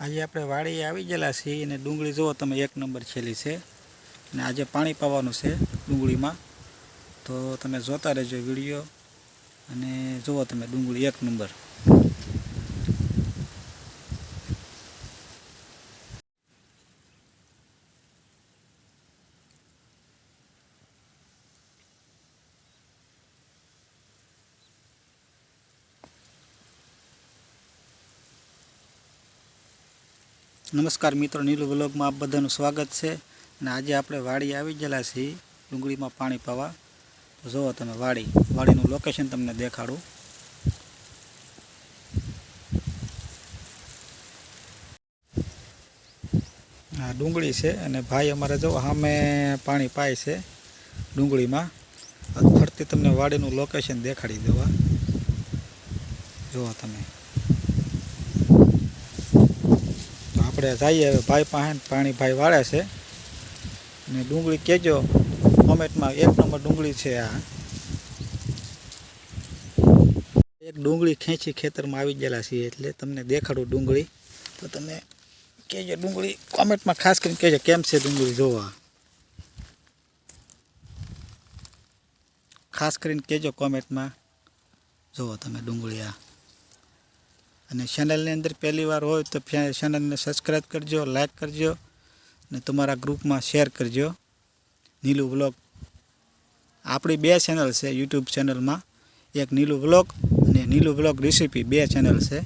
આજે આપણે વાડીએ આવી ગયેલા છીએ અને ડુંગળી જુઓ તમે, એક નંબર છેલી છે. અને આજે પાણી પાવાનું છે ડુંગળીમાં. તો તમે જોતા રહેજો વીડિયો. અને જુઓ તમે, ડુંગળી એક નંબર. નમસ્કાર મિત્રો, નીલુ બ્લોગમાં આપ બધાનું સ્વાગત છે. અને આજે આપણે વાડી આવી ગયેલા છીએ, ડુંગળીમાં પાણી પાવા. જુઓ તમે વાડી, વાડીનું લોકેશન તમને દેખાડું. હા ડુંગળી છે અને ભાઈ અમારે જો સામે પાણી પાય છે ડુંગળીમાં. ફરતી તમને વાડીનું લોકેશન દેખાડી દેવા. જુઓ તમે તો આપણે જઈએ હવે ભાઈ પાસે પાણી ભાઈ વાળે છે. અને ડુંગળી કહેજો કોમેન્ટમાં એક નંબર ડુંગળી છે આ. એક ડુંગળી ખેંચી ખેતરમાં આવી ગયેલા છીએ એટલે તમને દેખાડું ડુંગળી. તો તમે કહેજો ડુંગળી, કોમેન્ટમાં ખાસ કરીને કહેજો કેમ છે ડુંગળી જોવા? ખાસ કરીને કહેજો કોમેન્ટમાં. જુઓ તમે ડુંગળી આ. અને ચેનલની અંદર પહેલી વાર હોય તો ચેનલને સબસ્ક્રાઈબ કરજો લાઈક કરજો અને તમારા ગ્રુપમાં શેર કરજો. નીલું વ્લોગ આપણી બે ચેનલ છે યુટ્યુબ ચેનલમાં એક નીલું વ્લોગ અને નીલું બ્લોગ રેસીપી બે ચેનલ છે.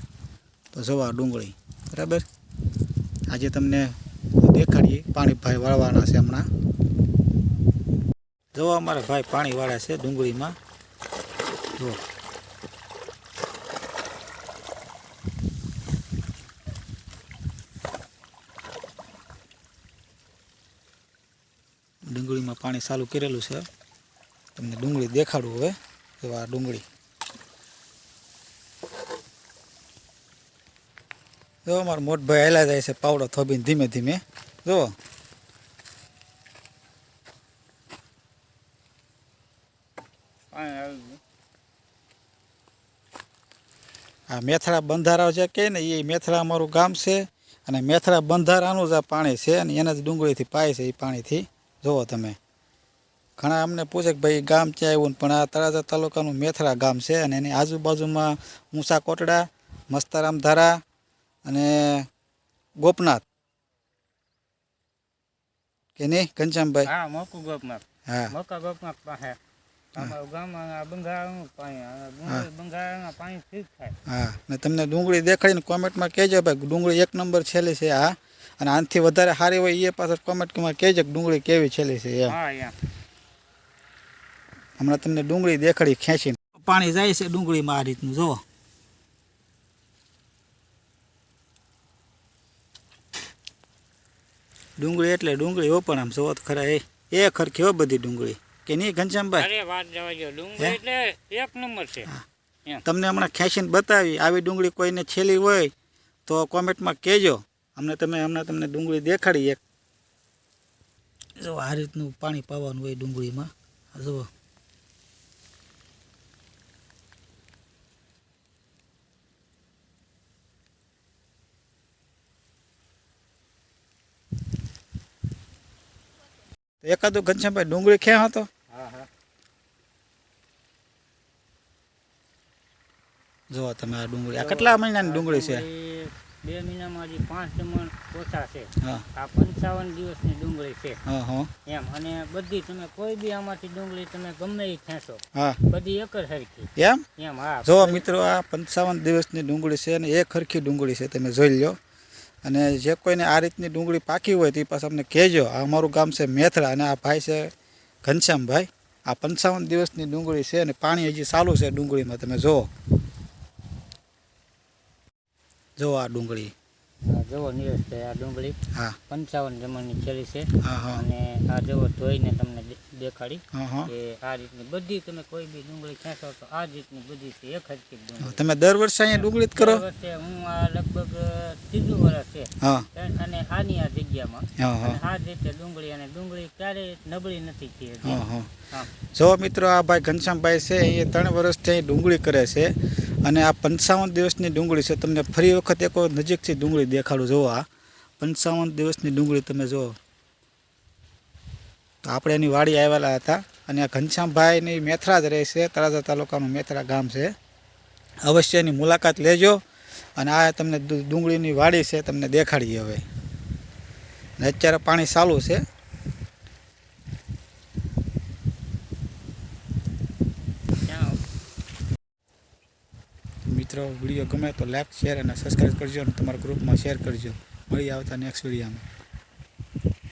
તો જોવા ડુંગળી. બરાબર? આજે તમને દેખાડીએ. પાણી ભાઈ વાળવાના છે હમણાં. જોવા અમારા ભાઈ પાણી વાળા છે ડુંગળીમાં. જુઓ. ડુંગળીમાં પાણી ચાલુ કરેલું છે. તમને ડુંગળી દેખાડવું હવે, એવા ડુંગળી. જો અમારો મોટભાઈ હેલા જાય છે પાવડો થોબીને ધીમે ધીમે. જો. આ મેથળા બંધારા છે કે ને એ મેથળા અમારું ગામ છે. અને મેથળા બંધારાનું જ આ પાણી છે અને એના જ ડુંગળીથી પાય છે એ પાણીથી. જુઓ તમે. ઘણા અમને પૂછે કે ભાઈ ગામ ક્યાં આવ્યું? પણ આ તળાજા તાલુકાનું મેથરા ગામ છે અને એની આજુબાજુમાં ઊંસા કોટડા મસ્તારામ ધારા અને ગોપનાથ. કે નહીં ઘનશ્યામભાઈ? હા મોકુ ગોપનાથ. હા. મોકા ગોપનાથ પાસે. હા. તમને ડુંગળી દેખાડીને કોમેન્ટમાં કહેજો ભાઈ ડુંગળી એક નંબર છેલ્લી છે આ. અને આનાથી વધારે સારી હોય એ પાછળ કોમેન્ટમાં કહેજો કે ડુંગળી કેવી છેલી છે એમ. હમણાં તમને ડુંગળી દેખાડી ખેંચીને. પાણી જાય છે ડુંગળીમાં આ રીતનું જુઓ. ડુંગળી એટલે ડુંગળી હો પણ આમ જુઓ તો ખરા એ. એ ખરખી હો બધી ડુંગળી. કે નહીં ઘનશ્યામભાઈ અરે વાત જવા દો ડુંગળી એટલે એક નંબર છે. તમને હમણાં ખેંચીને બતાવી આવી ડુંગળી કોઈને છેલી હોય તો કોમેન્ટમાં કહેજો. અમને તમે હમણાં તમને ડુંગળી દેખાડી એક. જો આ રીતનું પાણી પાવાનું હોય ડુંગળીમાં. જુઓ. એકાદો ઘનશ્યામભાઈ ડુંગળી ક્યાં હતો? હા તમે આ ડુંગળી. આ કેટલા મહિનાની ડુંગળી છે? બે મહિનામાં હજી પાંચ જમણ ઓછા છે. હા. આ પંચાવન દિવસની ડુંગળી છે. હા હા. એમ અને બધી તમે કોઈ બી આમાંથી ડુંગળી તમે ગમે એ ખેંચો. હા. બધી એક જ સરખી એમ? એમ હા. જો મિત્રો આ પંચાવન દિવસની ડુંગળી છે અને એક સરખી ડુંગળી છે તમે જોઈ લો અને જે કોઈને આ રીતની ડુંગળી પાકી હોય તે પાછા અમને કહેજો. આ અમારું ગામ છે મેથરા અને આ ભાઈ છે ઘનશ્યામભાઈ. આ પંચાવન દિવસની ડુંગળી છે અને પાણી હજી ચાલુ છે ડુંગળીમાં તમે જુઓ. જુઓ આ ડુંગળી. જવો જુઓ છે આ ડુંગળી. હા. પંચાવન જમણની છેલી છે. અને આ જુઓ ધોઈને તમને દેખાડી. કે આ રીતની બધી તમે કોઈ બી ડુંગળી ખેંચો તો આ રીતની બધી છે એક જ તમે દર વર્ષે અહીંયા ડુંગળી જ કરો? વર્ષે હું આ લગભગ ત્રીજું વર્ષ છે. અને આની આ જગ્યામાં. આ રીતે ડુંગળી અને ડુંગળી ક્યારેય નબળી નથી થઈ જો મિત્રો આ ભાઈ ઘનશ્યામભાઈ છે એ ત્રણ વર્ષથી અહીં ડુંગળી કરે છે. અને આ પંચાવન દિવસની ડુંગળી છે. તમને ફરી વખત એક નજીકથી ડુંગળી દેખાડું જુઓ આ. પંચાવન દિવસની ડુંગળી તમે જુઓ તો આપણે એની વાડી આવેલા હતા અને આ ઘનશ્યામભાઈની મેથરા જ રહે છે. તળાજા તાલુકાનું મેથરા ગામ છે. અવશ્ય એની મુલાકાત લેજો અને આ તમને ડુંગળીની વાડી છે. તમને દેખાડીએ હવે. અને અત્યારે પાણી ચાલુ છે ક્યાં મિત્રો, વીડિયો ગમે તો લાઈક શેર અને સબસ્ક્રાઈબ કરજો અને તમારા ગ્રુપમાં શેર કરજો. મળી આવતા નેક્સ્ટ વિડીયોમાં.